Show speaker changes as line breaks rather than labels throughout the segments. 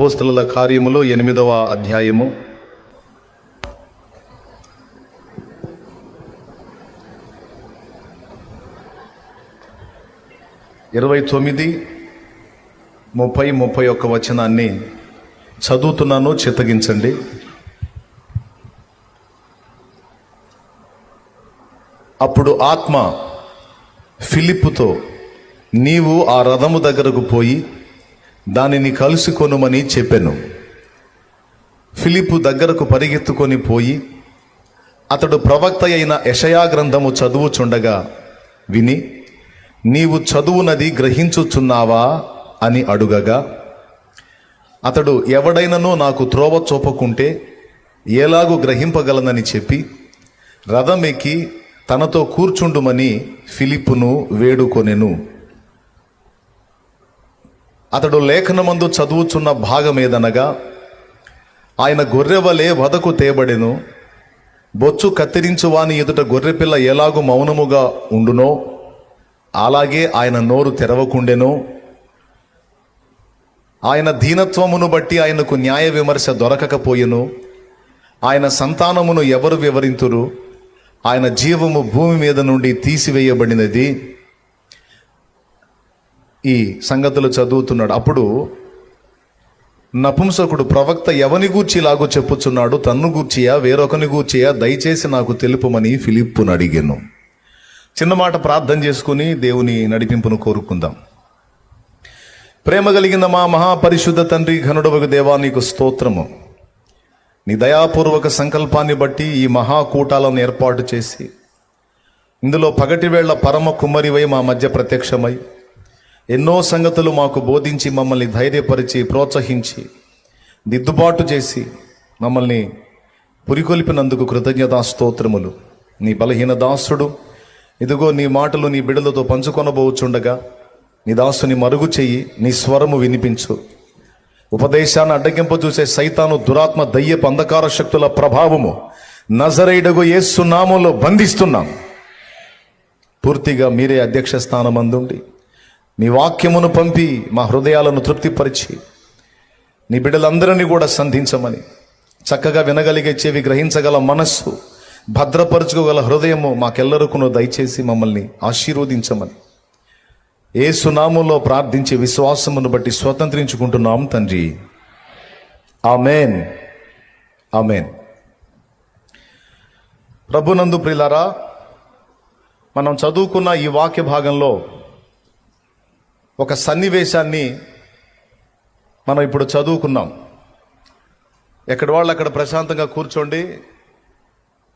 అపోస్తలుల కార్యములు ఎనిమిదవ అధ్యాయము. ఇరవై తొమ్మిది ముప్పై ముప్పై ఒక్క వచనాన్ని చదువుతున్నాను చిత్తగించండి. అప్పుడు ఆత్మ ఫిలిప్పుతో నీవు ఆ రథము దగ్గరకు పోయి దానిని కలుసుకొనుమని చెప్పెను. ఫిలిప్ దగ్గరకు పరిగెత్తుకొని పోయి అతడు ప్రవక్త అయిన యషయా గ్రంథము చదువుచుండగా విని నీవు చదువునది గ్రహించుచున్నావా అని అడుగగా అతడు ఎవడైనను నాకు త్రోవ చూపకుంటే ఎలాగూ గ్రహింపగలనని చెప్పి రథమెక్కి తనతో కూర్చుండుమని ఫిలిప్పును వేడుకొనెను. అతడు లేఖనమందు చదువుచున్న భాగం ఏదనగా ఆయన గొర్రెవలే వదకు తేబడెను బొచ్చు కత్తిరించువాని ఎదుట గొర్రెపిల్ల ఎలాగూ మౌనముగా ఉండునో అలాగే ఆయన నోరు తెరవకుండెనో. ఆయన దీనత్వమును బట్టి ఆయనకు న్యాయ విమర్శ దొరకకపోయెను. ఆయన సంతానమును ఎవరు వివరింతురు? ఆయన జీవము భూమి మీద నుండి తీసివేయబడినది. ఈ సంగతులు చదువుతున్నాడు. అప్పుడు నపుంసకుడు ప్రవక్త ఎవని గూర్చి ఇలాగో చెప్పుచున్నాడు? తన్ను గూర్చియా? వేరొకని గూర్చియా? దయచేసి నాకు తెలుపమని ఫిలిప్పును అడిగాను. చిన్న మాట ప్రార్థన చేసుకుని దేవుని నడిపింపును కోరుకుందాం. ప్రేమ కలిగిన మా మహాపరిశుద్ధ తండ్రి ఘనుడవకు దేవా నీకు స్తోత్రము. నీ దయాపూర్వక సంకల్పాన్ని బట్టి ఈ మహాకూటాలను ఏర్పాటు చేసి ఇందులో పగటివేళ్ళ పరమ కుమ్మరివై మా మధ్య ప్రత్యక్షమై ఎన్నో సంగతులు మాకు బోధించి మమ్మల్ని ధైర్యపరిచి ప్రోత్సహించి దిద్దుబాటు చేసి మమ్మల్ని పురికొల్పినందుకు కృతజ్ఞతా స్తోత్రములు. నీ బలహీన దాసుడు ఇదిగో నీ మాటలు నీ బిడలతో పంచుకొనబోచుండగా నీ దాసుని మరుగు చెయ్యి నీ స్వరము వినిపించు. ఉపదేశాన్ని అడ్డగింప చూసే సైతాను దురాత్మ దయ్యపు అంధకార శక్తుల ప్రభావము నజరైడగు ఏసునామంలో బంధిస్తున్నాం. పూర్తిగా మీరే అధ్యక్ష స్థానం నీ వాక్యమును పంపి మా హృదయాలను తృప్తిపరిచి నీ బిడ్డలందరినీ కూడా సంధించమని చక్కగా వినగలిగే చెవి గ్రహించగల మనస్సు భద్రపరచుకోగల హృదయము మాకెల్లరకును దయచేసి మమ్మల్ని ఆశీర్వదించమని ఏ సునామంలో ప్రార్థించే విశ్వాసమును బట్టి స్వతంత్రించుకుంటున్నాం తండ్రి. ఆమెన్. ఆమెన్. ప్రభునందు ప్రిలారా మనం చదువుకున్న ఈ వాక్య భాగంలో ఒక సన్నివేశాన్ని మనం ఇప్పుడు చదువుకున్నాం. ఎక్కడి వాళ్ళు అక్కడ ప్రశాంతంగా కూర్చోండి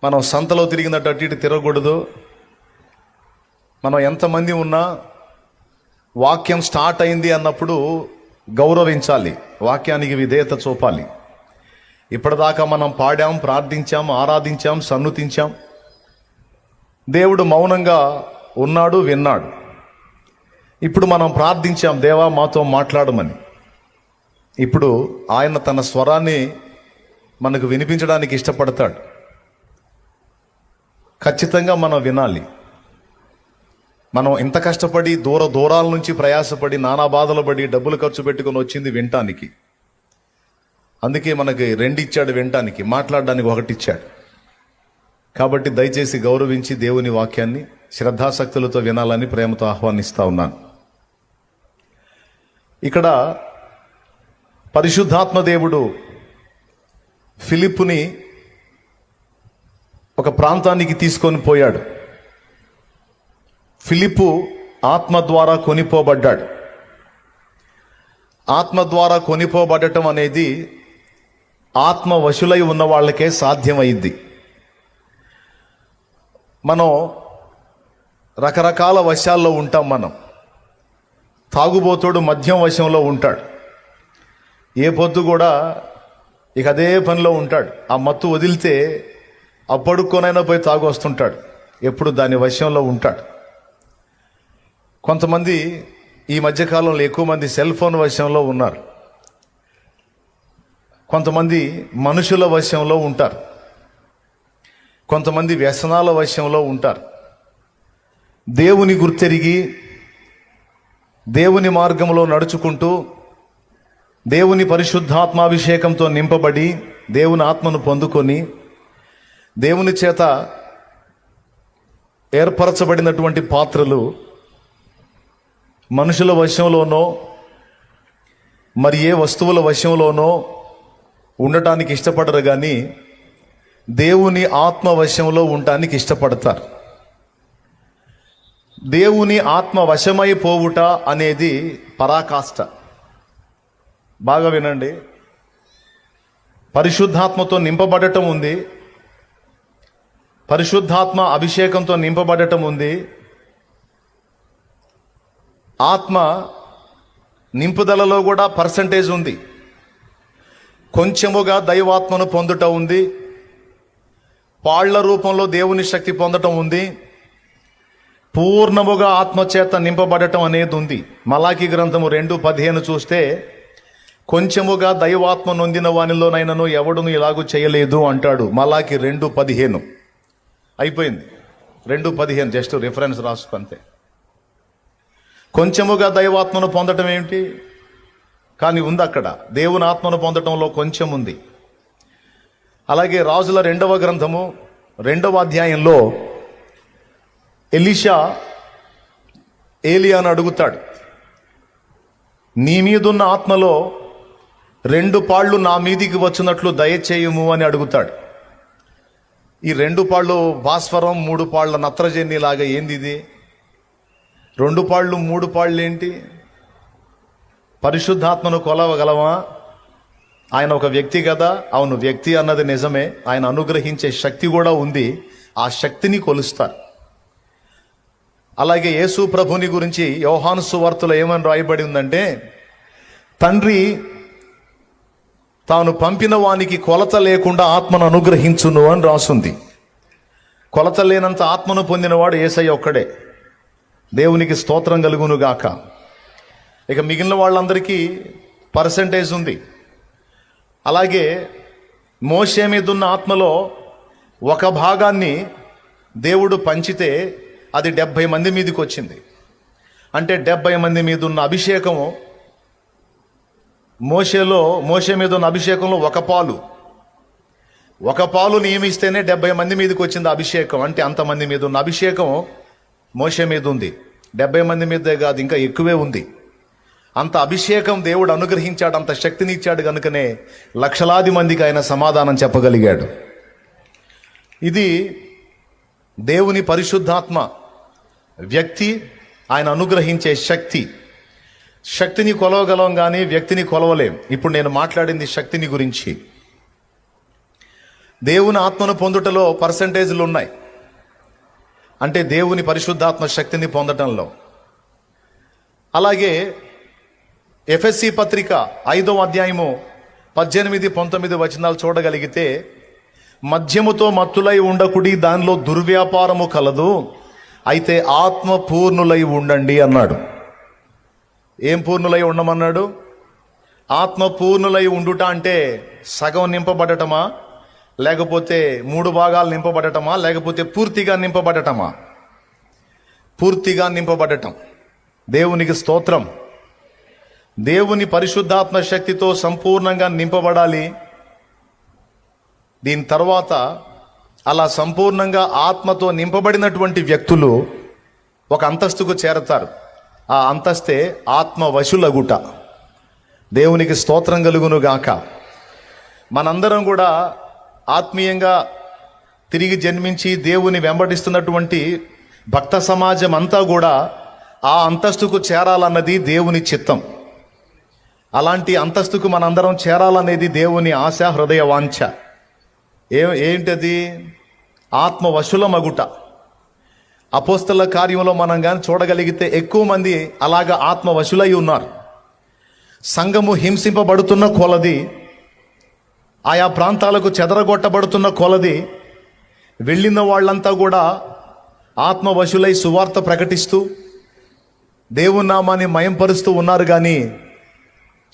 మనం సంతలో తిరిగినట్టు అటు ఇటు తిరగకూడదు. మనం ఎంతమంది ఉన్నా వాక్యం స్టార్ట్ అయింది అన్నప్పుడు గౌరవించాలి వాక్యానికి విధేయత చూపాలి. ఇప్పటిదాకా మనం పాడాం ప్రార్థించాం ఆరాధించాం సన్నుతించాం. దేవుడు మౌనంగా ఉన్నాడు విన్నాడు. ఇప్పుడు మనం ప్రార్థించాం దేవా మాతో మాట్లాడమని. ఇప్పుడు ఆయన తన స్వరాన్ని మనకు వినిపించడానికి ఇష్టపడతాడు. ఖచ్చితంగా మనం వినాలి. మనం ఇంత కష్టపడి దూర దూరాల నుంచి ప్రయాసపడి నానా బాధలు పడి డబ్బులు ఖర్చు పెట్టుకొని వచ్చింది వినటానికి. అందుకే మనకి రెండు ఇచ్చాడు వినటానికి మాట్లాడడానికి ఒకటి ఇచ్చాడు. కాబట్టి దయచేసి గౌరవించి దేవుని వాక్యాన్ని శ్రద్ధాశక్తులతో వినాలని ప్రేమతో ఆహ్వానిస్తా ఉన్నాను. ఇక్కడ పరిశుద్ధాత్మ దేవుడు ఫిలిప్పుని ఒక ప్రాంతానికి తీసుకొని పోయాడు. ఫిలిప్పు ఆత్మ ద్వారా కొనిపోబడ్డాడు. ఆత్మ ద్వారా కొనిపోబడటం అనేది ఆత్మ వశులై ఉన్న వాళ్ళకే సాధ్యమైంది. మనం రకరకాల వశాల్లో ఉంటాం మనం. తాగుబోతోడు మద్యం వశంలో ఉంటాడు. ఏ పొద్దు కూడా ఇక అదే పనిలో ఉంటాడు. ఆ మత్తు వదిలితే అప్పడుక్కొనైనా పోయి తాగు వస్తుంటాడు. ఎప్పుడు దాని వశంలో ఉంటాడు. కొంతమంది ఈ మధ్యకాలంలో ఎక్కువ మంది సెల్ ఫోన్ వశంలో ఉన్నారు. కొంతమంది మనుషుల వశంలో ఉంటారు. కొంతమంది వ్యసనాల వశంలో ఉంటారు. దేవుని గుర్తెరిగి దేవుని మార్గంలో నడుచుకుంటూ దేవుని పరిశుద్ధాత్మాభిషేకంతో నింపబడి దేవుని ఆత్మను పొందుకొని దేవుని చేత ఏర్పరచబడినటువంటి పాత్రలు మనుషుల వశంలోనో మరి ఏ వస్తువుల వశంలోనో ఉండటానికి ఇష్టపడరు కానీ దేవుని ఆత్మ వశంలో ఉండటానికి ఇష్టపడతారు. దేవుని ఆత్మ వశమైపోవుట అనేది పరాకాష్ట. బాగా వినండి. పరిశుద్ధాత్మతో నింపబడటం ఉంది. పరిశుద్ధాత్మ అభిషేకంతో నింపబడటం ఉంది. ఆత్మ నింపుదలలో కూడా పర్సంటేజ్ ఉంది. కొంచెముగా దైవాత్మను పొందుట ఉంది. పాళ్ళ రూపంలో దేవుని శక్తి పొందటం ఉంది. పూర్ణముగా ఆత్మచేత నింపబడటం అనేది ఉంది. మలాఖీ గ్రంథము రెండు పదిహేను చూస్తే కొంచెముగా దైవాత్మ నొందిన వానిలోనైనను ఎవడును ఇలాగూ చేయలేదు అంటాడు. మలాకి రెండు పదిహేను. అయిపోయింది. రెండు పదిహేను జస్ట్ రిఫరెన్స్ రాసుకుంతే కొంచెముగా దైవాత్మను పొందటం ఏమిటి? కానీ ఉంది అక్కడ. దేవుని ఆత్మను పొందటంలో కొంచెం ఉంది. అలాగే రాజుల రెండవ గ్రంథము రెండవ అధ్యాయంలో ఎలీషా ఏలియాను అడుగుతాడు నీ మీదున్న ఆత్మలో రెండు పాళ్ళు నా మీదికి వచ్చినట్లు దయచేయము అని అడుగుతాడు. ఈ రెండు పాళ్ళు భాస్వరం మూడు పాళ్ళ నత్రజని లాగా ఏంది ఇది? రెండు పాళ్ళు మూడు పాళ్ళు ఏంటి? పరిశుద్ధాత్మను కొలవగలమా? ఆయన ఒక వ్యక్తి కదా. అవును వ్యక్తి అన్నది నిజమే. ఆయన అనుగ్రహించే శక్తి కూడా ఉంది. ఆ శక్తిని కొలుస్తారు. అలాగే యేసు ప్రభుని గురించి యోహాను సువార్తలో ఏమని రాయబడి ఉందంటే తండ్రి తాను పంపిన వానికి కొలత లేకుండా ఆత్మను అనుగ్రహించును అని రాసుంది. కొలత లేనంత ఆత్మను పొందినవాడు ఏసయ్య ఒక్కడే. దేవునికి స్తోత్రం కలుగును గాక. ఇక మిగిలిన వాళ్ళందరికీ పర్సంటేజ్ ఉంది. అలాగే మోసే మీదున్న ఆత్మలో ఒక భాగాన్ని దేవుడు పంచితే అది డెబ్భై మంది మీదకి వచ్చింది. అంటే డెబ్భై మంది మీద ఉన్న అభిషేకము మోషేలో మోషే మీద ఉన్న అభిషేకంలో ఒక పాలు. ఒక పాలు నియమిస్తేనే డెబ్బై మంది మీదకి వచ్చింది అభిషేకం. అంటే అంతమంది మీద ఉన్న అభిషేకం మోషే మీద ఉంది డెబ్బై మంది మీదే కాదు ఇంకా ఎక్కువే ఉంది. అంత అభిషేకం దేవుడు అనుగ్రహించాడు అంత శక్తిని ఇచ్చాడు కనుకనే లక్షలాది మందికి ఆయన సమాధానం చెప్పగలిగాడు. ఇది దేవుని పరిశుద్ధాత్మ. వ్యక్తి ఆయన అనుగ్రహించే శక్తి. శక్తిని కొలవగలం కానీ వ్యక్తిని కొలవలేం. ఇప్పుడు నేను మాట్లాడింది శక్తిని గురించి. దేవుని ఆత్మను పొందుటలో పర్సంటేజ్లు ఉన్నాయి. అంటే దేవుని పరిశుద్ధాత్మ శక్తిని పొందటంలో. అలాగే ఎఫ్ఎస్సి పత్రిక ఐదవ అధ్యాయము పద్దెనిమిది పంతొమ్మిది వచనాలు చూడగలిగితే మద్యముతో మత్తులై ఉండకుడి దానిలో దుర్వ్యాపారము కలదు. అయితే ఆత్మ పూర్ణులై ఉండండి అన్నాడు. ఏం పూర్ణులై ఉండమన్నాడు? ఆత్మ పూర్ణులై ఉండుట అంటే సగం నింపబడటమా? లేకపోతే మూడు భాగాలు నింపబడటమా? లేకపోతే పూర్తిగా నింపబడటమా? పూర్తిగా నింపబడటం. దేవునికి స్తోత్రం. దేవుని పరిశుద్ధాత్మ శక్తితో సంపూర్ణంగా నింపబడాలి. దీని తర్వాత అలా సంపూర్ణంగా ఆత్మతో నింపబడినటువంటి వ్యక్తులు ఒక అంతస్తుకు చేరతారు. ఆ అంతస్తే ఆత్మ వశులగుట దేవునికి స్తోత్రం కలుగును గాక మనందరం కూడా ఆత్మీయంగా తిరిగి జన్మించి దేవుని వెంబడిస్తున్నటువంటి భక్త సమాజం అంతా కూడా ఆ అంతస్తుకు చేరాలన్నది దేవుని చిత్తం. అలాంటి అంతస్తుకు మనందరం చేరాలనేది దేవుని ఆశ హృదయ వాంఛ ఏ ఏంటది? ఆత్మవశులమగుట. అపోస్తల కార్యంలో మనం కానీ చూడగలిగితే ఎక్కువ మంది అలాగా ఆత్మవశులై ఉన్నారు. సంఘము హింసింపబడుతున్న కొలది ఆయా ప్రాంతాలకు చెదరగొట్టబడుతున్న కొలది వెళ్ళిన వాళ్ళంతా కూడా ఆత్మవశులై సువార్త ప్రకటిస్తూ దేవునామాన్ని మయంపరుస్తూ ఉన్నారు కానీ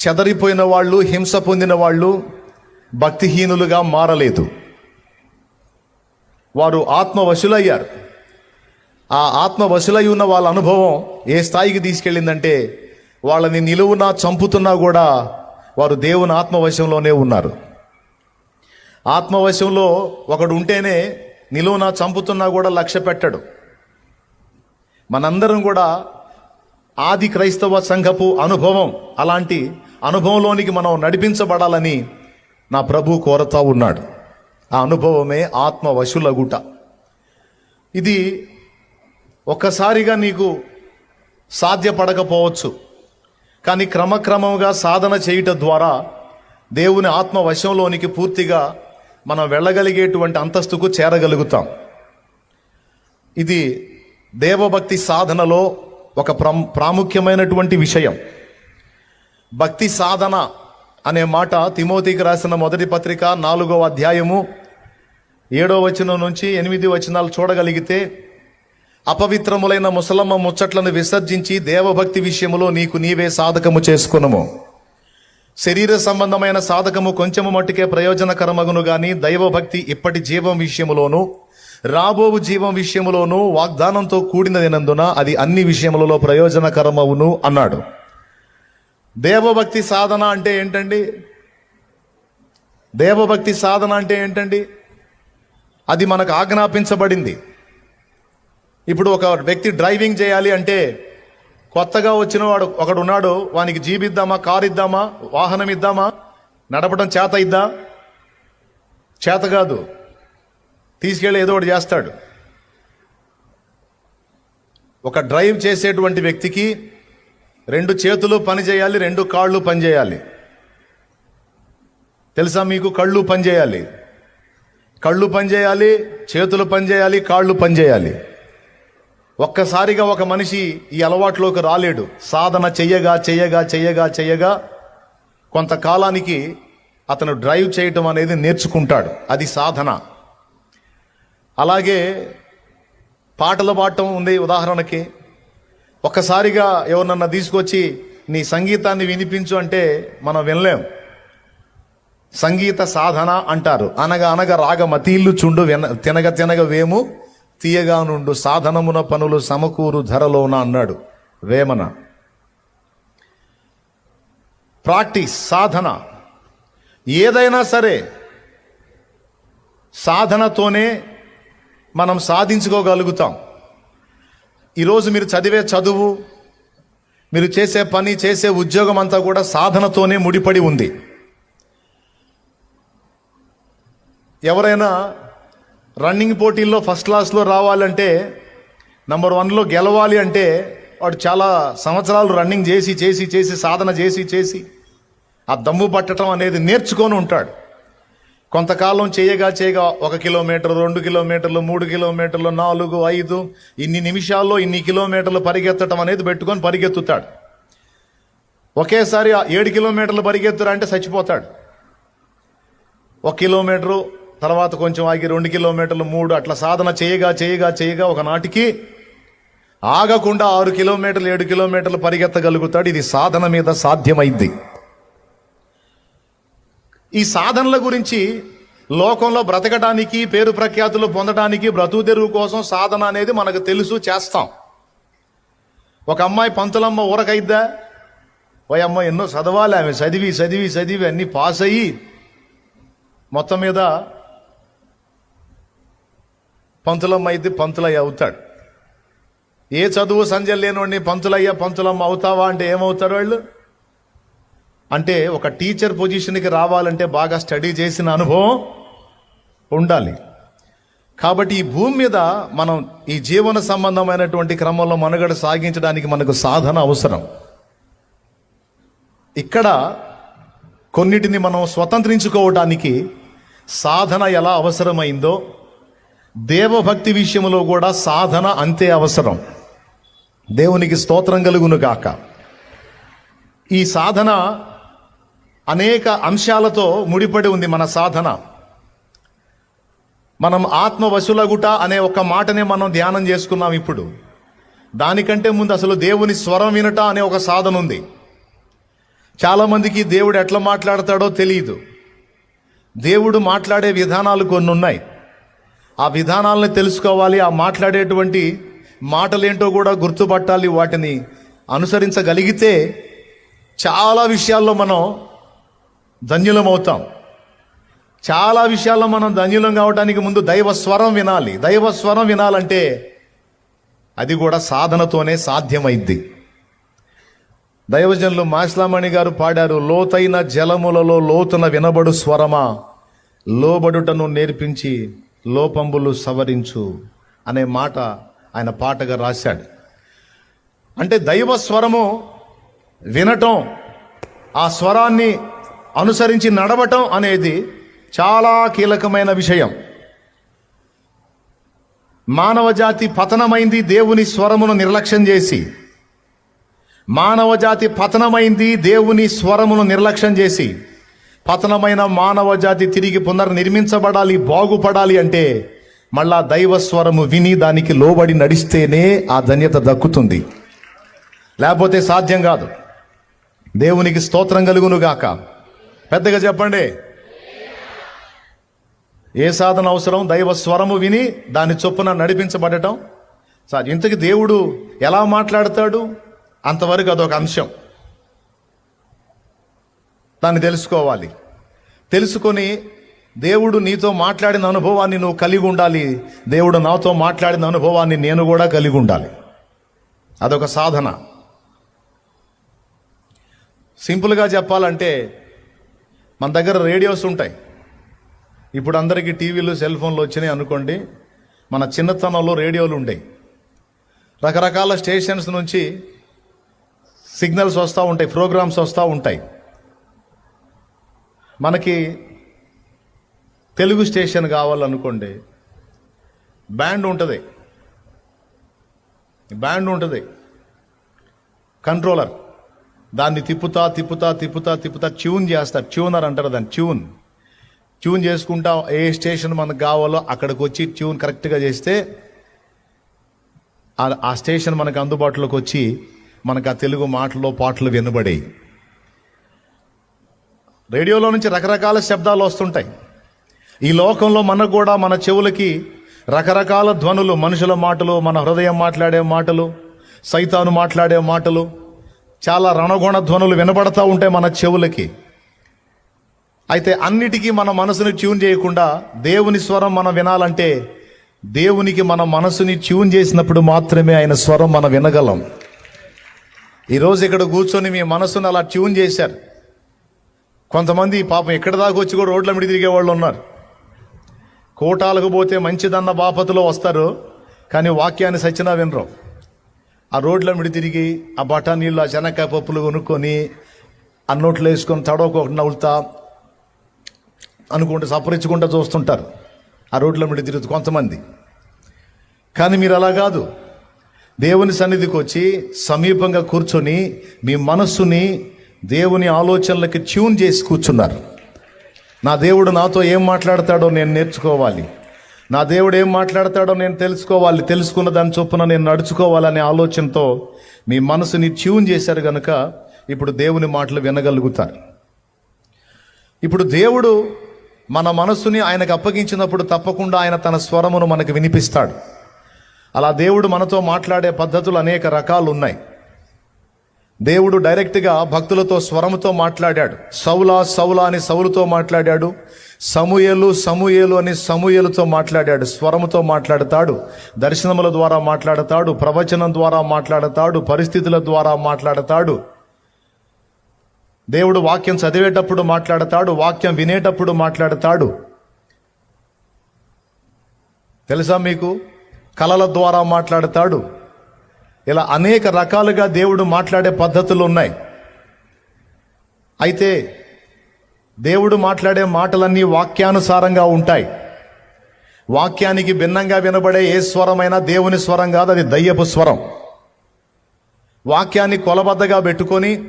చెదరిపోయిన వాళ్ళు హింస పొందిన వాళ్ళు భక్తిహీనులుగా మారలేదు. వారు ఆత్మవశులయ్యారు. ఆ ఆత్మవశులై ఉన్న వాళ్ళ అనుభవం ఏ స్థాయికి తీసుకెళ్ళిందంటే వాళ్ళని నిలువునా చంపుతున్నా కూడా వారు దేవుని ఆత్మవశంలోనే ఉన్నారు. ఆత్మవశంలో ఒకడు ఉంటేనే నిలువున చంపుతున్నా కూడా లక్ష్య పెట్టడు. మనందరం కూడా ఆది క్రైస్తవ సంఘపు అనుభవం అలాంటి అనుభవంలోనికి మనం నడిపించబడాలని నా ప్రభు కోరతా ఉన్నాడు. ఆ అనుభవమే ఆత్మవశులగుట. ఇది ఒక్కసారిగా నీకు సాధ్యపడకపోవచ్చు కానీ క్రమక్రమంగా సాధన చేయుట ద్వారా దేవుని ఆత్మ వశంలోనికి పూర్తిగా మనం వెళ్ళగలిగేటువంటి అంతస్తుకు చేరగలుగుతాం. ఇది దేవభక్తి సాధనలో ఒక ప్రాముఖ్యమైనటువంటి విషయం. భక్తి సాధన అనే మాట తిమోతికి రాసిన మొదటి పత్రిక నాలుగో అధ్యాయము ఏడో వచనం నుంచి ఎనిమిది వచనాలు చూడగలిగితే అపవిత్రములైన ముసలమ్మ ముచ్చట్లను విసర్జించి దేవభక్తి విషయములో నీకు నీవే సాధకము చేసుకునము. శరీర సంబంధమైన సాధకము కొంచెము మట్టుకే ప్రయోజనకరమగును గాని దైవభక్తి ఇప్పటి జీవం విషయములోను రాబోవు జీవం విషయములోను వాగ్దానంతో కూడినదినందున అది అన్ని విషయములలో ప్రయోజనకరమవును అన్నాడు. దేవభక్తి సాధన అంటే ఏంటండి? దేవభక్తి సాధన అంటే ఏంటండి? అది మనకు ఆజ్ఞాపించబడింది. ఇప్పుడు ఒక వ్యక్తి డ్రైవింగ్ చేయాలి అంటే కొత్తగా వచ్చిన వాడు ఒకడు ఉన్నాడు వానికి జీప్ ఇద్దామా కారు ఇద్దామా వాహనం ఇద్దామా నడపడం చేత ఇద్దా? చేత కాదు. తీసుకెళ్ళి ఏదో ఒకటి చేస్తాడు. ఒక డ్రైవ్ చేసేటువంటి వ్యక్తికి రెండు చేతులు పని చేయాలి రెండు కాళ్ళు పని చేయాలి. తెలుసా మీకు? కళ్ళు పని చేయాలి. కళ్ళు పని చేయాలి చేతులు పని చేయాలి కాళ్ళు పని చేయాలి. ఒక్కసారిగా ఒక మనిషి ఈ అలవాట్లోకి రాలేడు. సాధన చెయ్యగా చెయ్యగా చెయ్యగా చెయ్యగా కొంతకాలానికి అతను డ్రైవ్ చేయటం అనేది నేర్చుకుంటాడు. అది సాధన. అలాగే పాటలు పాడటం ఉంది ఉదాహరణకి. ఒక్కసారిగా ఎవరినన్నా తీసుకొచ్చి నీ సంగీతాన్ని వినిపించు అంటే మనం వినలేం. సంగీత సాధన అంటారు. అనగా అనగా రాగమతీళ్ళు చుండు వెన తినగ తినగ వేము తీయగా నుండు సాధనమున పనులు సమకూరు ధరలోన అన్నాడు వేమన. ప్రాక్టీస్ సాధన. ఏదైనా సరే సాధనతోనే మనం సాధించుకోగలుగుతాం. ఈరోజు మీరు చదివే చదువు మీరు చేసే పని చేసే ఉద్యోగం అంతా కూడా సాధనతోనే ముడిపడి ఉంది. ఎవరైనా రన్నింగ్ పోటీల్లో ఫస్ట్ క్లాస్లో రావాలంటే నంబర్ వన్లో గెలవాలి అంటే వాడు చాలా సంవత్సరాలు రన్నింగ్ చేసి చేసి చేసి సాధన చేసి చేసి ఆ దమ్ము పట్టడం అనేది నేర్చుకొని ఉంటాడు. కొంతకాలం చేయగా చేయగా ఒక కిలోమీటర్ రెండు కిలోమీటర్లు మూడు కిలోమీటర్లు నాలుగు ఐదు ఇన్ని నిమిషాల్లో ఇన్ని కిలోమీటర్లు పరిగెత్తడం అనేది పెట్టుకొని పరిగెత్తుతాడు. ఒకేసారి ఏడు కిలోమీటర్లు పరిగెత్తురా అంటే చచ్చిపోతాడు. ఒక కిలోమీటరు తర్వాత కొంచెం ఆగి రెండు కిలోమీటర్లు మూడు అట్లా సాధన చేయగా చేయగా చేయగా ఒకనాటికి ఆగకుండా ఆరు కిలోమీటర్లు ఏడు కిలోమీటర్లు పరిగెత్తగలుగుతాడు. ఇది సాధన మీద సాధ్యమైంది. ఈ సాధనల గురించి లోకంలో బ్రతకడానికి పేరు ప్రఖ్యాతులు పొందడానికి బ్రతుకు తెరువు కోసం సాధన అనేది మనకు తెలుసు చేస్తాం. ఒక అమ్మాయి పంతులమ్మ ఊరకైద్దా? ఓ అమ్మ ఎన్నో చదవాలి ఆమె. చదివి చదివి చదివి అన్ని పాస్ అయ్యి మొత్తం మీద పంతులమ్మ అయితే పంతులయ్య అవుతాడు. ఏ చదువు సంజయ్ లేనివాడిని పంతులయ్య పంతులమ్మ అవుతావా అంటే ఏమవుతారు వాళ్ళు? అంటే ఒక టీచర్ పొజిషన్కి రావాలంటే బాగా స్టడీ చేసిన అనుభవం ఉండాలి. కాబట్టి ఈ భూమి మీద మనం ఈ జీవన సంబంధమైనటువంటి క్రమంలో మనుగడ సాగించడానికి మనకు సాధన అవసరం. ఇక్కడ కొన్నిటిని మనం స్వతంత్రించుకోవటానికి సాధన ఎలా అవసరమైందో దేవభక్తి విషయంలో కూడా సాధన అంతే అవసరం. దేవునికి స్తోత్రం కలుగును గాక. ఈ సాధన అనేక అంశాలతో ముడిపడి ఉంది మన సాధన. మనం ఆత్మవశులగుట అనే ఒక మాటనే మనం ధ్యానం చేసుకున్నాం ఇప్పుడు. దానికంటే ముందు అసలు దేవుని స్వరం వినట అనే ఒక సాధన ఉంది. చాలామందికి దేవుడు ఎట్లా మాట్లాడతాడో తెలియదు. దేవుడు మాట్లాడే విధానాలు కొన్ని ఉన్నాయి ఆ విధానాలను తెలుసుకోవాలి ఆ మాట్లాడేటువంటి మాటలేంటో కూడా గుర్తుపట్టాలి వాటిని అనుసరించగలిగితే చాలా విషయాల్లో మనం ధన్యులమవుతాం. చాలా విషయాల్లో మనం ధన్యులం కావడానికి ముందు దైవ స్వరం వినాలి. దైవ స్వరం వినాలంటే అది కూడా సాధనతోనే సాధ్యమైద్ది. దైవజనులు మాస్లామణి గారు పాడారు లోతైన జలములలో లోతున వినబడు స్వరమా లోబడుటను నేర్పించి లోపంబులు సవరించు అనే మాట ఆయన పాటగా రాశాడు. అంటే దైవ స్వరము వినటం ఆ స్వరాన్ని అనుసరించి నడవటం అనేది చాలా కీలకమైన విషయం. మానవజాతి పతనమైంది దేవుని స్వరమును నిర్లక్ష్యం చేసి. మానవజాతి పతనమైంది దేవుని స్వరమును నిర్లక్ష్యం చేసి. పతనమైన మానవ జాతి తిరిగి పునర్నిర్మించబడాలి బాగుపడాలి అంటే మళ్ళా దైవ స్వరము విని దానికి లోబడి నడిస్తేనే ఆ ధన్యత దక్కుతుంది. లేకపోతే సాధ్యం కాదు. దేవునికి స్తోత్రం కలుగునుగాక. పెద్దగా చెప్పండి. ఏ సాధన అవసరం? దైవ స్వరము విని దాని చొప్పున నడిపించబడటం. సార్ ఇంతకి దేవుడు ఎలా మాట్లాడతాడు? అంతవరకు అదొక అంశం. దాన్ని తెలుసుకోవాలి. తెలుసుకొని దేవుడు నీతో మాట్లాడిన అనుభవాన్ని నువ్వు కలిగి ఉండాలి. దేవుడు నాతో మాట్లాడిన అనుభవాన్ని నేను కూడా కలిగి ఉండాలి. అదొక సాధన. సింపుల్గా చెప్పాలంటే మన దగ్గర రేడియోస్ ఉంటాయి. ఇప్పుడు అందరికీ టీవీలు సెల్ ఫోన్లు వచ్చినాయి అనుకోండి మన చిన్నతనంలో రేడియోలు ఉండేవి రకరకాల స్టేషన్స్ నుంచి సిగ్నల్స్ వస్తూ ఉంటాయి ప్రోగ్రామ్స్ వస్తూ ఉంటాయి. మనకి తెలుగు స్టేషన్ కావాలనుకోండి బ్యాండ్ ఉంటుంది. బ్యాండ్ ఉంటుంది. కంట్రోలర్. దాన్ని తిప్పుతా తిప్పుతా తిప్పుతా తిప్పుతా ట్యూన్ చేస్తారు. ట్యూనర్ అంటారు దాన్ని ట్యూన్. ట్యూన్ చేసుకుంటా ఏ స్టేషన్ మనకు కావాలో అక్కడికి వచ్చి ట్యూన్ కరెక్ట్గా చేస్తే ఆ- ఆ స్టేషన్ మనకు అందుబాటులోకి వచ్చి మనకు ఆ తెలుగు మాటలు పాటలు వినబడేవి రేడియోలో నుంచి రకరకాల శబ్దాలు వస్తుంటాయి. ఈ లోకంలో మనకు కూడా మన చెవులకి రకరకాల ధ్వనులు మనుషుల మాటలు మన హృదయం మాట్లాడే మాటలు సైతాను మాట్లాడే మాటలు చాలా రణగుణ ధ్వనులు వినబడతా ఉంటాయి మన చెవులకి. అయితే అన్నిటికీ మన మనసుని ట్యూన్ చేయకుండా దేవుని స్వరం మనం వినాలంటే దేవునికి మన మనసుని ట్యూన్ చేసినప్పుడు మాత్రమే ఆయన స్వరం మనం వినగలం. ఈరోజు ఇక్కడ కూర్చొని మీ మనసుని అలా ట్యూన్ చేశారు. కొంతమంది పాపం ఎక్కడ దాకా వచ్చి కూడా రోడ్ల మీద తిరిగే వాళ్ళు ఉన్నారు. కోటాలకు పోతే మంచిదన్న బాపతులో వస్తారు కానీ వాక్యాన్ని సచ్చినా వినరు. ఆ రోడ్ల మీద తిరిగి ఆ బఠానీళ్ళు ఆ శనక్కాయ పప్పులు కొనుక్కొని ఆ నోట్లో వేసుకొని తడవకొకటి నవ్వులుతా అనుకుంటే సపరించుకుంటూ చూస్తుంటారు. ఆ రోడ్ల మీద తిరుగుతూ కొంతమంది. కానీ మీరు అలా కాదు. దేవుని సన్నిధికి వచ్చి సమీపంగా కూర్చొని మీ మనస్సుని దేవుని ఆలోచనలకి ట్యూన్ చేసి కూర్చున్నారు. నా దేవుడు నాతో ఏం మాట్లాడతాడో నేను నేర్చుకోవాలి. నా దేవుడు ఏం మాట్లాడతాడో నేను తెలుసుకోవాలి. తెలుసుకున్న దాని చొప్పున నేను నడుచుకోవాలనే ఆలోచనతో మీ మనసుని ట్యూన్ చేశారు కనుక ఇప్పుడు దేవుని మాటలు వినగలుగుతారు. ఇప్పుడు దేవుడు మన మనస్సుని ఆయనకు అప్పగించినప్పుడు తప్పకుండా ఆయన తన స్వరమును మనకు వినిపిస్తాడు. అలా దేవుడు మనతో మాట్లాడే పద్ధతులు అనేక రకాలు ఉన్నాయి దేవుడు డైరెక్ట్గా భక్తులతో స్వరముతో మాట్లాడాడు. సౌలా సౌలా అని సౌలుతో మాట్లాడాడు. సమూయలు సమూయలు అని సమూయలతో మాట్లాడాడు. స్వరముతో మాట్లాడతాడు. దర్శనముల ద్వారా మాట్లాడతాడు. ప్రవచనం ద్వారా మాట్లాడతాడు. పరిస్థితుల ద్వారా మాట్లాడతాడు. దేవుడు వాక్యం చదివేటప్పుడు మాట్లాడతాడు. వాక్యం వినేటప్పుడు మాట్లాడతాడు. తెలుసా మీకు? కళల ద్వారా మాట్లాడతాడు. ఇలా అనేక రకాలుగా దేవుడు మాట్లాడే పద్ధతులు ఉన్నాయి. అయితే దేవుడు మాట్లాడే మాటలన్నీ వాక్యానుసారంగా ఉంటాయి. వాక్యానికి భిన్నంగా వినబడే ఏ స్వరమైనా దేవుని స్వరం కాదు అది దయ్యపు స్వరం. వాక్యాన్ని కొలబద్దగా పెట్టుకొని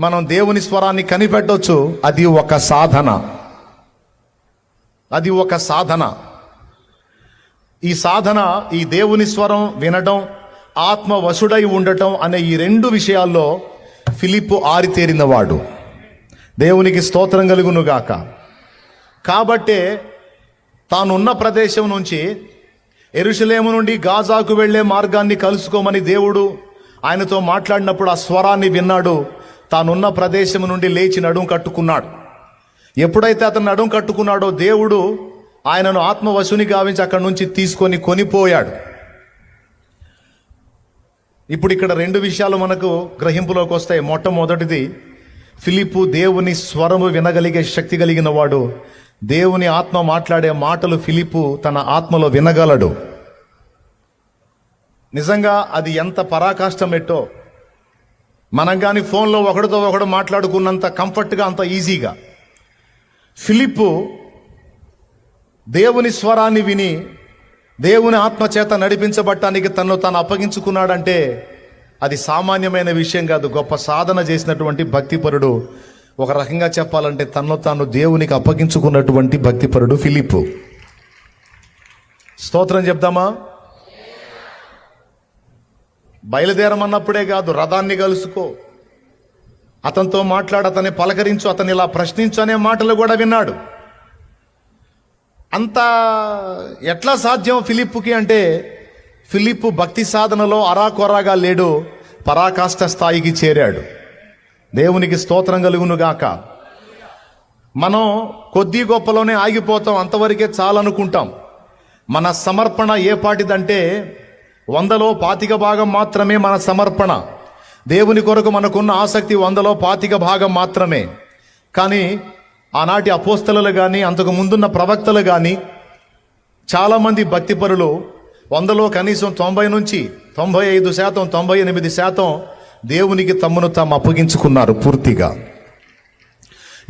మనం దేవుని స్వరాన్ని కనిపెట్టవచ్చు అది ఒక సాధన. అది ఒక సాధన. ఈ సాధన ఈ దేవుని స్వరం వినడం ఆత్మవసుడై ఉండటం అనే ఈ రెండు విషయాల్లో ఫిలిప్పు ఆరితేరినవాడు. దేవునికి స్తోత్రం కలుగునుగాక. కాబట్టే తానున్న ప్రదేశం నుంచి ఎరుషలేము నుండి గాజాకు వెళ్ళే మార్గాన్ని కలుసుకోమని దేవుడు ఆయనతో మాట్లాడినప్పుడు ఆ స్వరాన్ని విన్నాడు. తానున్న ప్రదేశం నుండి లేచి నడుం కట్టుకున్నాడు. ఎప్పుడైతే అతను నడుం కట్టుకున్నాడో దేవుడు ఆయనను ఆత్మవశుని గావించి అక్కడి నుంచి తీసుకొని కొనిపోయాడు. ఇప్పుడు ఇక్కడ రెండు విషయాలు మనకు గ్రహింపులోకి వస్తాయి. మొట్టమొదటిది ఫిలిప్పు దేవుని స్వరము వినగలిగే శక్తి కలిగిన వాడు. దేవుని ఆత్మ మాట్లాడే మాటలు ఫిలిప్పు తన ఆత్మలో వినగలడు. నిజంగా అది ఎంత పరాకాష్టం ఎట్టో మనం కానీ ఫోన్లో ఒకడితో ఒకడు మాట్లాడుకున్నంత కంఫర్ట్గా అంత ఈజీగా. ఫిలిప్పు దేవుని స్వరాన్ని విని దేవుని ఆత్మచేత నడిపించబట్టానికి తను తాను అప్పగించుకున్నాడంటే అది సామాన్యమైన విషయం కాదు. గొప్ప సాధన చేసినటువంటి భక్తిపరుడు. ఒక రకంగా చెప్పాలంటే తనను తాను దేవునికి అప్పగించుకున్నటువంటి భక్తిపరుడు ఫిలిప్పు. స్తోత్రం చెప్దామా? బయలుదేరమన్నప్పుడే కాదు రథాన్ని కలుసుకో. అతనితో మాట్లాడు అతన్ని పలకరించు అతన్ని ఇలా ప్రశ్నించు అనే మాటలు కూడా విన్నాడు. అంత ఎట్లా సాధ్యం ఫిలిప్పుకి అంటే ఫిలిప్పు భక్తి సాధనలో అరాకొరాగా లేడు పరాకాష్ట స్థాయికి చేరాడు. దేవునికి స్తోత్రం కలుగును గాక మనం కొద్ది గొప్పలోనే ఆగిపోతాం అంతవరకే చాలనుకుంటాం. మన సమర్పణ ఏ పాటిదంటే వందలో పాతిక భాగం మాత్రమే మన సమర్పణ. దేవుని కొరకు మనకున్న ఆసక్తి వందలో పాతిక భాగం మాత్రమే. కానీ ఆనాటి అపోస్తలు కానీ అంతకు ముందున్న ప్రవక్తలు కానీ చాలామంది భక్తిపరులు వందలో కనీసం తొంభై నుంచి తొంభై ఐదు శాతం తొంభై ఎనిమిది శాతం దేవునికి తమ్మును తాము అప్పగించుకున్నారు పూర్తిగా.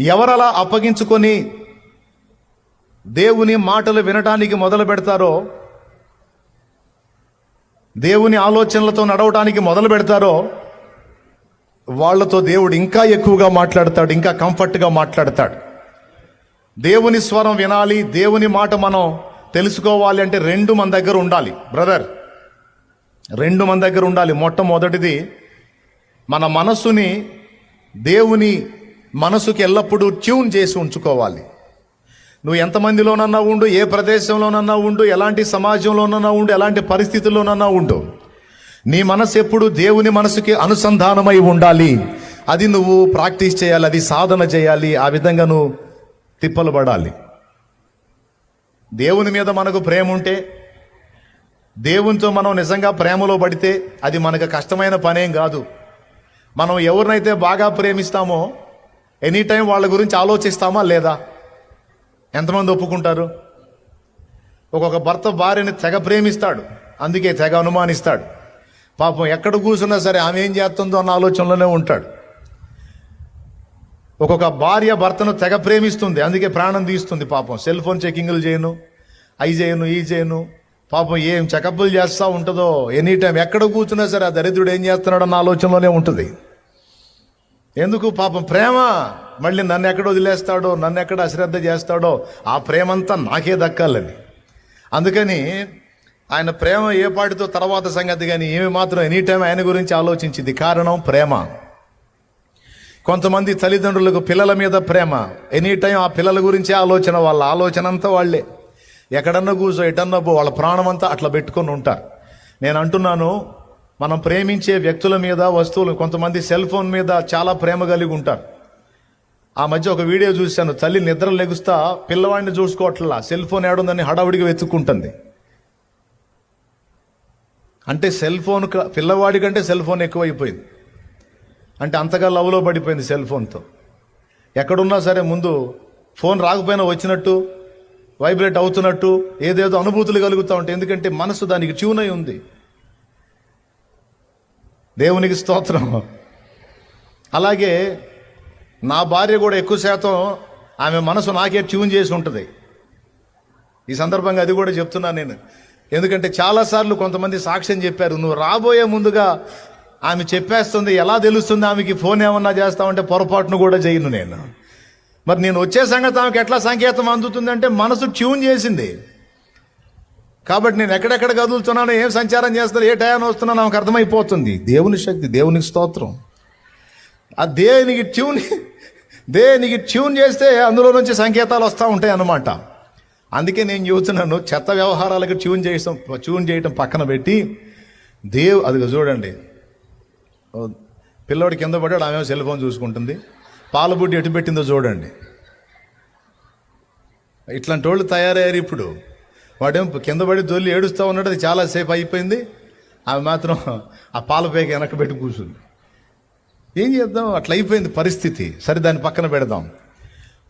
ఎవరలా అప్పగించుకొని దేవుని మాటలు వినటానికి మొదలు పెడతారో దేవుని ఆలోచనలతో నడవడానికి మొదలు పెడతారో వాళ్ళతో దేవుడు ఇంకా ఎక్కువగా మాట్లాడతాడు ఇంకా కంఫర్ట్గా మాట్లాడతాడు. దేవుని స్వరం వినాలి దేవుని మాట మనం తెలుసుకోవాలి అంటే రెండు మన దగ్గర ఉండాలి. బ్రదర్ రెండు మన దగ్గర ఉండాలి. మొట్టమొదటిది మన మనస్సుని దేవుని మనసుకి ఎల్లప్పుడూ ట్యూన్ చేసి ఉంచుకోవాలి. నువ్వు ఎంతమందిలోనన్నా ఉండు ఏ ప్రదేశంలోనన్నా ఉండు ఎలాంటి సమాజంలోనన్నా ఉండు ఎలాంటి పరిస్థితుల్లోనన్నా ఉండు. నీ మనసు ఎప్పుడు దేవుని మనసుకి అనుసంధానమై ఉండాలి. అది నువ్వు ప్రాక్టీస్ చేయాలి అది సాధన చేయాలి. ఆ విధంగా నువ్వు తిప్పలు పడాలి. దేవుని మీద మనకు ప్రేమ ఉంటే దేవునితో మనం నిజంగా ప్రేమలో పడితే అది మనకు కష్టమైన పనేం కాదు. మనం ఎవరినైతే బాగా ప్రేమిస్తామో ఎనీ టైం వాళ్ళ గురించి ఆలోచిస్తామా లేదా? ఎంతమంది ఒప్పుకుంటారు? ఒక్కొక్క భర్త భార్యని తెగ ప్రేమిస్తాడు. అందుకే తెగ అనుమానిస్తాడు. పాపం ఎక్కడ కూర్చున్నా సరే ఆమె ఏం చేస్తుందో అన్న ఆలోచనలోనే ఉంటాడు. ఒక్కొక్క భార్య భర్తను తెగ ప్రేమిస్తుంది. అందుకే ప్రాణం తీస్తుంది పాపం. సెల్ ఫోన్ చెకింగ్లు చేయను అవి చేయను ఈ చేయను. పాపం ఏం చెకప్లు చేస్తూ ఉంటుందో ఎనీ టైం ఎక్కడ కూర్చున్నా సరే ఆ దరిద్రుడు ఏం చేస్తున్నాడో అన్న ఆలోచనలోనే ఉంటుంది. ఎందుకు పాపం ప్రేమ? మళ్ళీ నన్ను ఎక్కడ వదిలేస్తాడో నన్ను ఎక్కడ అశ్రద్ధ చేస్తాడో ఆ ప్రేమంతా నాకే దక్కాలని. అందుకని ఆయన ప్రేమ ఏ పాటితో తర్వాత సంగతి కానీ ఏమి మాత్రం ఎనీ టైం ఆయన గురించి ఆలోచించింది. కారణం ప్రేమ. కొంతమంది తల్లిదండ్రులకు పిల్లల మీద ప్రేమ. ఎనీ టైం ఆ పిల్లల గురించే ఆలోచన వాళ్ళ ఆలోచన అంతా వాళ్ళే. ఎక్కడన్నా కూర్చో ఎటన్నా పో వాళ్ళ ప్రాణం అంతా అట్లా పెట్టుకొని ఉంటారు. నేను అంటున్నాను మనం ప్రేమించే వ్యక్తుల మీద వస్తువులు కొంతమంది సెల్ ఫోన్ మీద చాలా ప్రేమ కలిగి ఉంటారు. ఆ మధ్య ఒక వీడియో చూశాను తల్లి నిద్ర లెగుస్తా పిల్లవాడిని చూసుకోవట్లా సెల్ ఫోన్ ఏడుందని హడావుడిగా వెతుక్కుంటుంది. అంటే సెల్ ఫోన్ క- పిల్లవాడి కంటే సెల్ ఫోన్ ఎక్కువైపోయింది. అంటే అంతగా లవ్లో పడిపోయింది సెల్ ఫోన్తో ఎక్కడున్నా సరే ముందు ఫోన్ రాకపోయినా వచ్చినట్టు వైబ్రేట్ అవుతున్నట్టు ఏదేదో అనుభూతులు కలుగుతూ ఉంటాయి. ఎందుకంటే మనసు దానికి ట్యూన్ అయి ఉంది. దేవునికి స్తోత్రం. అలాగే నా భార్య కూడా ఎక్కువ శాతం ఆమె మనసు నాకే ట్యూన్ చేసి ఉంటుంది. ఈ సందర్భంగా అది కూడా చెప్తున్నాను నేను. ఎందుకంటే చాలాసార్లు కొంతమంది సాక్ష్యం చెప్పారు నువ్వు రాబోయే ముందుగా ఆమె చెప్పేస్తుంది ఎలా తెలుస్తుంది ఆమెకి ఫోన్ ఏమన్నా చేస్తామంటే పొరపాటును కూడా చేయను నేను. మరి నేను వచ్చే సంగతి ఆమెకి ఎట్లా సంకేతం అందుతుందంటే మనసు ట్యూన్ చేసింది. కాబట్టి నేను ఎక్కడెక్కడ కదులుతున్నాను ఏం సంచారం చేస్తున్నాను ఏ టయాన్ని వస్తున్నానో ఆమెకు అర్థమైపోతుంది. దేవుని శక్తి దేవునికి స్తోత్రం. ఆ దేనికి ట్యూన్ దేనికి ట్యూన్ చేస్తే అందులో నుంచి సంకేతాలు వస్తూ ఉంటాయి అన్నమాట. అందుకే నేను చెబుతున్నాను చెత్త వ్యవహారాలకు ట్యూన్ చేయడం ట్యూన్ చేయటం పక్కన పెట్టి దేవు అది చూడండి పిల్లోడు కింద పడ్డాడు ఆమె సెల్ ఫోన్ చూసుకుంటుంది. పాలబుడ్డి ఎటు పెట్టిందో చూడండి. ఇట్లాంటి వాళ్ళు తయారయ్యారు ఇప్పుడు. వాడేమో కింద పడి దొల్లి ఏడుస్తూ ఉన్నాడు అది చాలాసేపు అయిపోయింది. ఆమె మాత్రం ఆ పాల పేక వెనక్కి పెట్టి కూర్చుంది. ఏం చేద్దాం? అట్లా అయిపోయింది పరిస్థితి. సరే దాన్ని పక్కన పెడదాం.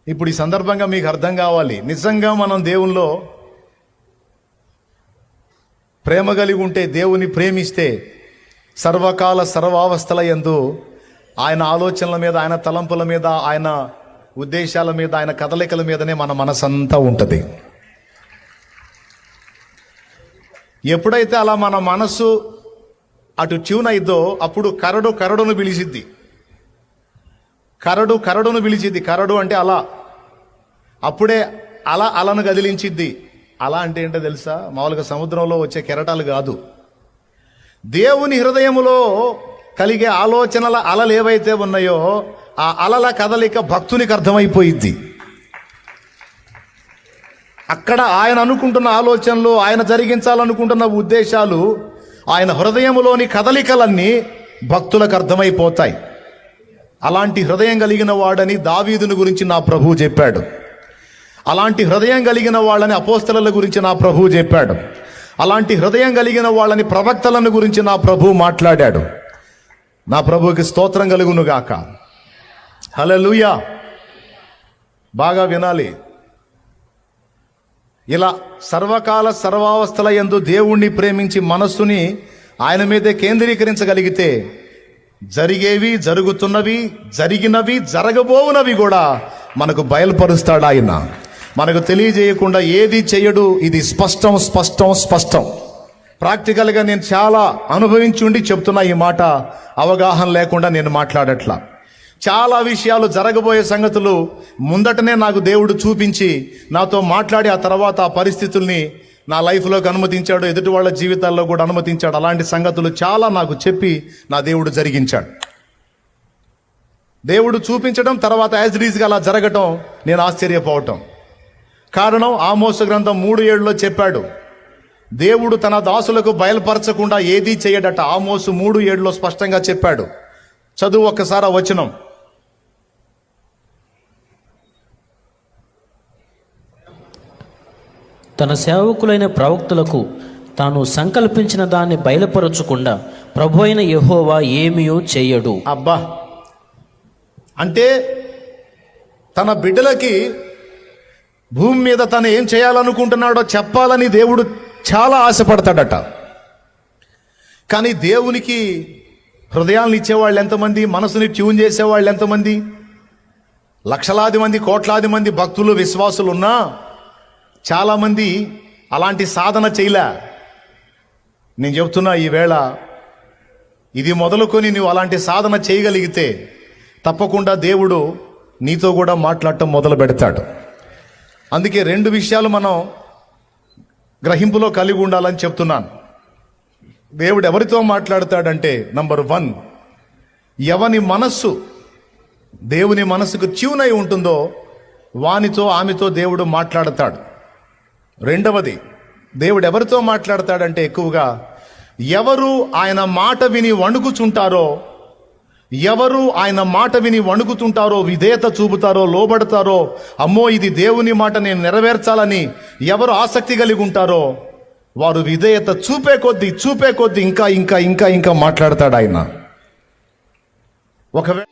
ఇప్పుడు ఈ సందర్భంగా మీకు అర్థం కావాలి. నిజంగా మనం దేవుల్లో ప్రేమ కలిగి ఉంటే దేవుని ప్రేమిస్తే సర్వకాల సర్వావస్థల యందు ఆయన ఆలోచనల మీద ఆయన తలంపుల మీద ఆయన ఉద్దేశాల మీద ఆయన కదలికల మీదనే మన మనసంతా ఉంటుంది. ఎప్పుడైతే అలా మన మనసు అటు ట్యూన్ అయిద్దో అప్పుడు కరడు కరడును పిలిచిద్ది. కరడు కరడును పిలిచిద్ది. కరడు అంటే అలా. అప్పుడే అలా అలను కదిలించిద్ది అలా అంటే ఏంటో తెలుసా? మామూలుగా సముద్రంలో వచ్చే కెరటాలు కాదు. దేవుని హృదయములో కలిగే ఆలోచనల అలలు ఏవైతే ఉన్నాయో ఆ అలల కదలిక భక్తునికి అర్థమైపోయింది అక్కడ ఆయన అనుకుంటున్న ఆలోచనలు ఆయన జరిగించాలనుకుంటున్న ఉద్దేశాలు ఆయన హృదయములోని కదలికలన్నీ భక్తులకు అర్థమైపోతాయి. అలాంటి హృదయం కలిగిన వాడని దావీదుని గురించి నా ప్రభువు చెప్పాడు. అలాంటి హృదయం కలిగిన వాళ్ళని అపోస్తల గురించి నా ప్రభువు చెప్పాడు. అలాంటి హృదయం కలిగిన వాళ్ళని ప్రవక్తలను గురించి నా ప్రభు మాట్లాడాడు. నా ప్రభుకి స్తోత్రం కలుగును గాక హలలుయా బాగా వినాలి. ఇలా సర్వకాల సర్వావస్థల యందు దేవుణ్ణి ప్రేమించి మనస్సుని ఆయన మీదే కేంద్రీకరించగలిగితే జరిగేవి జరుగుతున్నవి జరిగినవి జరగబోవునవి కూడా మనకు బయలుపరుస్తాడు ఆయన. మనకు తెలియజేయకుండా ఏది చేయడు ఇది స్పష్టం స్పష్టం స్పష్టం. ప్రాక్టికల్గా నేను చాలా అనుభవించి ఉండి చెప్తున్నా ఈ మాట అవగాహన లేకుండా నేను మాట్లాడట్లా. చాలా విషయాలు జరగబోయే సంగతులు ముందటనే నాకు దేవుడు చూపించి నాతో మాట్లాడి ఆ తర్వాత ఆ పరిస్థితుల్ని నా లైఫ్లోకి అనుమతించాడు ఎదుటి వాళ్ళ జీవితాల్లో కూడా అనుమతించాడు. అలాంటి సంగతులు చాలా నాకు చెప్పి నా దేవుడు జరిగించాడు. దేవుడు చూపించడం తర్వాత యాజ్ రీజ్గా అలా జరగటం నేను ఆశ్చర్యపోవటం. కారణం ఆమోస గ్రంథం మూడు ఏడులో చెప్పాడు. దేవుడు తన దాసులకు బయలుపరచకుండా ఏదీ చేయడట ఆమోసు మూడు ఏడులో స్పష్టంగా చెప్పాడు. చదువు ఒక్కసారి వచనం.
తన సేవకులైన ప్రవక్తలకు తాను సంకల్పించిన దాన్ని బయలుపరచకుండా ప్రభు అయిన యెహోవా ఏమీయూ చేయడు.
అబ్బా! అంటే తన బిడ్డలకి భూమి మీద తను ఏం చేయాలనుకుంటున్నాడో చెప్పాలని దేవుడు చాలా ఆశపడతాడట. కానీ దేవునికి హృదయాలను ఇచ్చేవాళ్ళు ఎంతమంది మనసుని ట్యూన్ చేసేవాళ్ళు ఎంతమంది లక్షలాది మంది కోట్లాది మంది భక్తులు విశ్వాసులు ఉన్నా చాలామంది అలాంటి సాధన చేయలే. నేను చెప్తున్నా ఈవేళ ఇది మొదలుకొని నువ్వు అలాంటి సాధన చేయగలిగితే తప్పకుండా దేవుడు నీతో కూడా మాట్లాడటం మొదలు పెడతాడు అందుకే రెండు విషయాలు మనం గ్రహింపులో కలిగి ఉండాలని చెప్తున్నాను. దేవుడు ఎవరితో మాట్లాడతాడంటే నంబర్ వన్ ఎవని మనస్సు దేవుని మనసుకు చ్యూనై ఉంటుందో వానితో ఆమెతో దేవుడు మాట్లాడతాడు. రెండవది దేవుడు ఎవరితో మాట్లాడతాడంటే ఎక్కువగా ఎవరు ఆయన మాట విని వణుకుచుంటారో ఎవరు ఆయన మాట విని వణుకుతుంటారో విధేయత చూపుతారో లోబడతారో అమ్మో ఇది దేవుని మాట నేను నెరవేర్చాలని ఎవరు ఆసక్తి కలిగి ఉంటారో వారు విధేయత చూపే కొద్దీ చూపే కొద్దీ ఇంకా ఇంకా ఇంకా ఇంకా మాట్లాడతాడు ఆయన. ఒకవేళ